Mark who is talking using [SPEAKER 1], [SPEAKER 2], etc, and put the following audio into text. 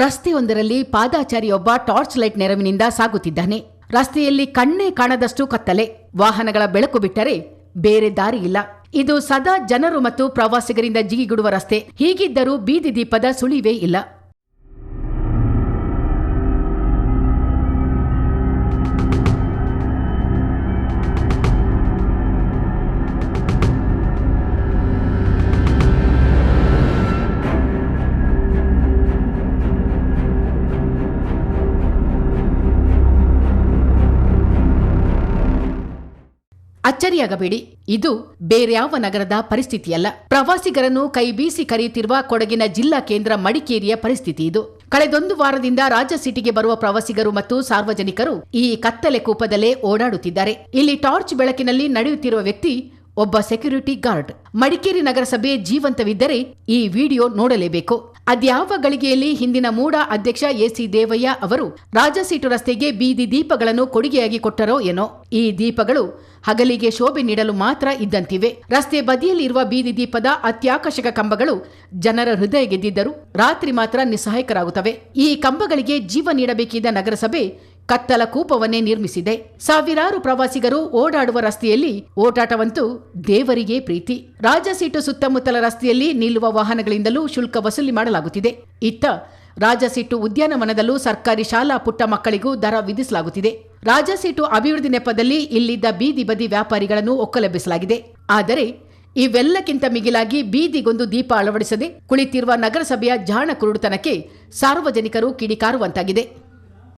[SPEAKER 1] ರಸ್ತೆಯೊಂದರಲ್ಲಿ ಪಾದಾಚಾರಿಯೊಬ್ಬ torch light ನೆರವಿನಿಂದ ಸಾಗುತ್ತಿದ್ದಾನೆ. ರಸ್ತೆಯಲ್ಲಿ ಕಣ್ಣೇ ಕಾಣದಷ್ಟು ಕತ್ತಲೆ. ವಾಹನಗಳ ಬೆಳಕು ಬಿಟ್ಟರೆ ಬೇರೆ ದಾರಿ ಇಲ್ಲ. ಇದು ಸದಾ ಜನರು ಮತ್ತು ಪ್ರವಾಸಿಗರಿಂದ ಜಿಗಿಗುಡುವ ರಸ್ತೆ. ಹೀಗಿದ್ದರೂ ಬೀದಿ ದೀಪದ ಸುಳಿವೇ ಇಲ್ಲ. ಅಚ್ಚರಿಯಾಗಬೇಡಿ. ಇದು ಬೇರ್ಯಾವ ನಗರದ ಪರಿಸ್ಥಿತಿಯಲ್ಲ. ಪ್ರವಾಸಿಗರನ್ನು ಕೈಬೀಸಿ ಕರೆಯುತ್ತಿರುವ ಕೊಡಗಿನ ಜಿಲ್ಲಾ ಕೇಂದ್ರ ಮಡಿಕೇರಿಯ ಪರಿಸ್ಥಿತಿ ಇದು. ಕಳೆದೊಂದು ವಾರದಿಂದ ರಾಜ್ಯ ಸಿಟಿಗೆ ಬರುವ ಪ್ರವಾಸಿಗರು ಮತ್ತು ಸಾರ್ವಜನಿಕರು ಈ ಕತ್ತಲೆ ಕೂಪದಲ್ಲೇ ಓಡಾಡುತ್ತಿದ್ದಾರೆ. ಇಲ್ಲಿ ಟಾರ್ಚ್ ಬೆಳಕಿನಲ್ಲಿ ನಡೆಯುತ್ತಿರುವ ವ್ಯಕ್ತಿ ಒಬ್ಬ ಸೆಕ್ಯೂರಿಟಿ ಗಾರ್ಡ್. ಮಡಿಕೇರಿ ನಗರಸಭೆ ಜೀವಂತವಿದ್ದರೆ ಈ ವಿಡಿಯೋ ನೋಡಲೇಬೇಕು. ಅದ್ಯಾವ ಗಳಿಗೆಯಲ್ಲಿ ಹಿಂದಿನ ಮೂಡ ಅಧ್ಯಕ್ಷ ಎಸಿ ದೇವಯ್ಯ ಅವರು ರಾಜಸೀಟು ರಸ್ತೆಗೆ ಬೀದಿ ದೀಪಗಳನ್ನು ಕೊಡುಗೆಯಾಗಿ ಕೊಟ್ಟರೋ ಏನೋ? ಈ ದೀಪಗಳು ಹಗಲಿಗೆ ಶೋಭೆ ನೀಡಲು ಮಾತ್ರ ಇದ್ದಂತಿವೆ. ರಸ್ತೆ ಬದಿಯಲ್ಲಿರುವ ಬೀದಿ ದೀಪದ ಅತ್ಯಾಕರ್ಷಕ ಕಂಬಗಳು ಜನರ ಹೃದಯ ಗೆದ್ದಿದ್ದರು ರಾತ್ರಿ ಮಾತ್ರ ನಿಸ್ಸಹಾಯಕರಾಗುತ್ತವೆ. ಈ ಕಂಬಗಳಿಗೆ ಜೀವ ನೀಡಬೇಕಿದ್ದ ನಗರಸಭೆ ಕತ್ತಲ ಕೂಪವನ್ನೇ ನಿರ್ಮಿಸಿದೆ. ಸಾವಿರಾರು ಪ್ರವಾಸಿಗರು ಓಡಾಡುವ ರಸ್ತೆಯಲ್ಲಿ ಓಡಾಟವಂತೂ ದೇವರಿಗೆ ಪ್ರೀತಿ. ರಾಜಸೀಟು ಸುತ್ತಮುತ್ತಲ ರಸ್ತೆಯಲ್ಲಿ ನಿಲ್ಲುವ ವಾಹನಗಳಿಂದಲೂ ಶುಲ್ಕ ವಸೂಲಿ ಮಾಡಲಾಗುತ್ತಿದೆ. ಇತ್ತ ರಾಜಸೀಟು ಉದ್ಯಾನವನದಲ್ಲೂ ಸರ್ಕಾರಿ ಶಾಲಾ ಪುಟ್ಟ ಮಕ್ಕಳಿಗೂ ದರ ವಿಧಿಸಲಾಗುತ್ತಿದೆ. ರಾಜಸೀಟು ಅಭಿವೃದ್ಧಿ ನೆಪದಲ್ಲಿ ಇಲ್ಲಿದ್ದ ಬೀದಿ ಬದಿ ವ್ಯಾಪಾರಿಗಳನ್ನು ಒಕ್ಕಲೆಬ್ಬಿಸಲಾಗಿದೆ. ಆದರೆ ಇವೆಲ್ಲಕ್ಕಿಂತ ಮಿಗಿಲಾಗಿ ಬೀದಿಗೊಂದು ದೀಪ ಅಳವಡಿಸದೆ ಕುಳಿತಿರುವ ನಗರಸಭೆಯ ಜಾಣ ಕುರುಡುತನಕ್ಕೆ ಸಾರ್ವಜನಿಕರು ಕಿಡಿಕಾರುವಂತಾಗಿದೆ.